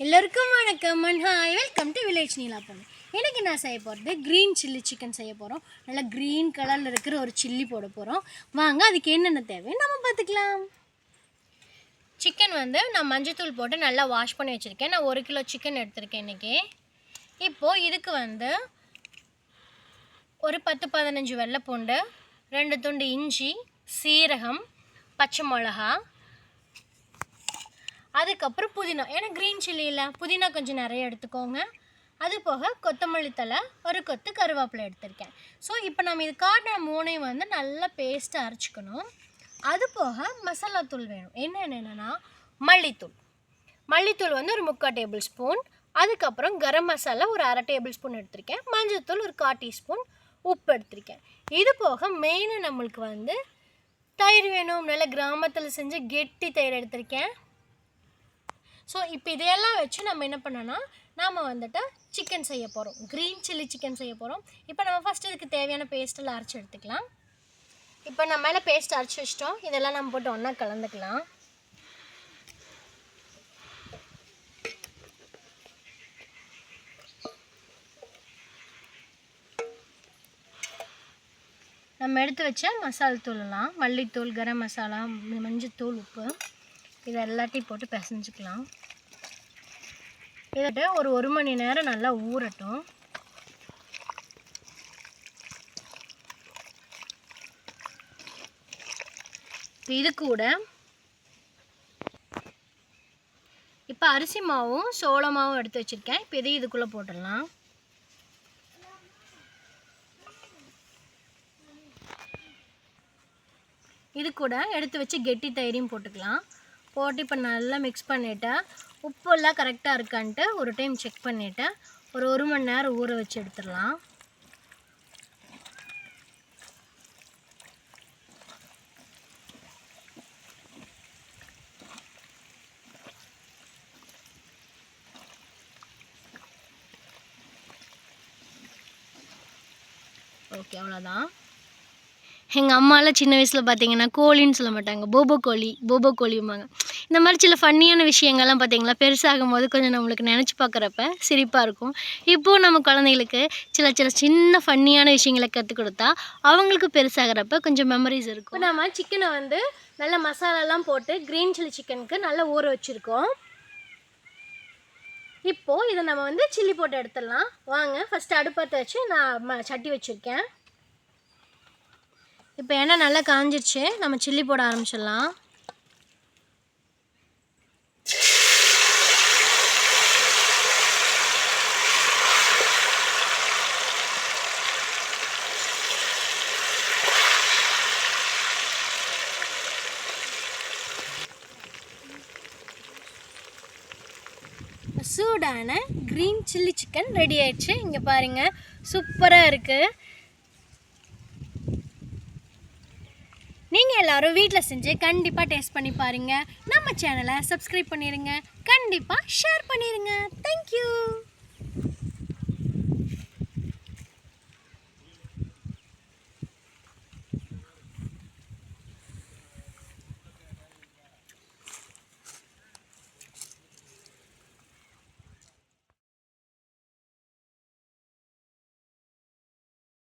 எல்லோருக்கும் வணக்கம் and hi welcome to village Neela பொண்ணு எனக்கு நான் செய்ய போகிறது க்ரீன் சில்லி சிக்கன் செய்ய போகிறோம் நல்லா க்ரீன் கலரில் இருக்கிற ஒரு சில்லி போட போகிறோம் வாங்க அதுக்கு என்னென்ன தேவை? நம்ம பார்த்துக்கலாம். சிக்கன் வந்து நான் மஞ்சத்தூள் போட்டு நல்லா வாஷ் பண்ணி வச்சுருக்கேன். நான் ஒரு கிலோ சிக்கன் எடுத்திருக்கேன் இன்றைக்கி இப்போது இதுக்கு வந்து ஒரு பத்து பதினஞ்சு வெள்ளைப்பூண்டு ரெண்டு துண்டு இஞ்சி சீரகம் பச்சை மிளகா அதுக்கப்புறம் புதினா. ஏன்னா க்ரீன் சில்லியில் புதினா கொஞ்சம் நிறைய எடுத்துக்கோங்க. அது போக கொத்தமல்லி தழை ஒரு கொத்து கருவேப்பிலை எடுத்திருக்கேன். ஸோ இப்போ நம்ம இது காட்டின மூணையும் வந்து நல்லா பேஸ்ட்டாக அரைச்சிக்கணும். அது போக மசாலா தூள் வேணும். என்னென்னா மல்லித்தூள். மல்லித்தூள் வந்து ஒரு முக்கால் டேபிள் ஸ்பூன் அதுக்கப்புறம் கரம் மசாலா ஒரு அரை டேபிள் ஸ்பூன் எடுத்திருக்கேன். மஞ்சள்தூள் ஒரு கால் டீஸ்பூன் உப்பு எடுத்திருக்கேன். இது போக மெயினாக நம்மளுக்கு வந்து தயிர் வேணும். நல்ல கிராமத்தில் செஞ்சு கெட்டி தயிர் எடுத்திருக்கேன். ஸோ இப்போ இதையெல்லாம் வச்சு நம்ம என்ன பண்ணோன்னா நாம் வந்துட்டு சிக்கன் செய்ய போகிறோம் க்ரீன் சில்லி சிக்கன் செய்ய போகிறோம் இப்போ நம்ம ஃபஸ்ட்டு இதுக்கு தேவையான பேஸ்ட்டெல்லாம் அரைச்சி எடுத்துக்கலாம். இப்போ நம்ம மேலே பேஸ்ட் அரைச்சி வச்சிட்டோம். இதெல்லாம் நம்ம போட்டு ஒன்றா கலந்துக்கலாம். நம்ம எடுத்து வச்ச மசாலா தூளெல்லாம் மல்லித்தூள் கரம் மசாலா மஞ்சத்தூள் உப்பு. இது எல்லாத்தையும் போட்டு பிசைஞ்சிக்கலாம். இதை ஒரு ஒரு மணி நேரம் நல்லா ஊறட்டும். இது கூட இப்போ அரிசி மாவும் சோள மாவும் எடுத்து வச்சுருக்கேன். இப்போ இதையும் இதுக்குள்ளே போட்டுடலாம். இது கூட எடுத்து வச்சு கெட்டி தயிரையும் போட்டுக்கலாம். போட்டு இப்போ நல்லா மிக்ஸ் பண்ணிவிட்டேன் உப்பெல்லாம் கரெக்டாக இருக்கான்ட்டு ஒரு டைம் செக் பண்ணிவிட்டு ஒரு ஒரு மணி நேரம் ஊற வச்சு எடுத்துடலாம். ஓகே அவ்வளோதான் எங்கள் அம்மாலாம் சின்ன வயசில் பார்த்தீங்கன்னா கோழின்னு சொல்ல மாட்டாங்க. போபோ கோழி போபோ கோழிம்பாங்க இந்த மாதிரி சில ஃபன்னியான விஷயங்கள்லாம் பார்த்திங்களா பெருசாகும் போது கொஞ்சம் நம்மளுக்கு நினச்சி பார்க்குறப்ப சிரிப்பாக இருக்கும். இப்போது நம்ம குழந்தைங்களுக்கு சில சில சின்ன ஃபன்னியான விஷயங்களை கற்றுக் கொடுத்தா அவங்களுக்கு பெருசாகிறப்ப கொஞ்சம் மெமரிஸ் இருக்கும். நம்ம சிக்கனை வந்து நல்ல மசாலாலாம் போட்டு க்ரீன் சில்லி சிக்கனுக்கு நல்லா ஊற வச்சுருக்கோம். இப்போது இதை நம்ம வந்து சில்லி போட்டு எடுத்துடலாம். வாங்க ஃபஸ்ட்டு அடுப்பத்தை வச்சு நான் ம சட்டி வச்சுருக்கேன். இப்போ எண்ணெய் நல்லா காஞ்சிருச்சு. நம்ம சில்லி போட ஆரம்பிச்சிடலாம். சூடான க்ரீன் சில்லி சிக்கன் ரெடி ஆயிடுச்சு. இங்கே பாருங்கள் சூப்பராக இருக்குது நீங்கள் எல்லோரும் வீட்டில் செஞ்சு கண்டிப்பாக டேஸ்ட் பண்ணி பாருங்கள் நம்ம சேனலை சப்ஸ்கிரைப் பண்ணிடுங்க கண்டிப்பாக ஷேர் பண்ணிடுங்க தேங்க்யூ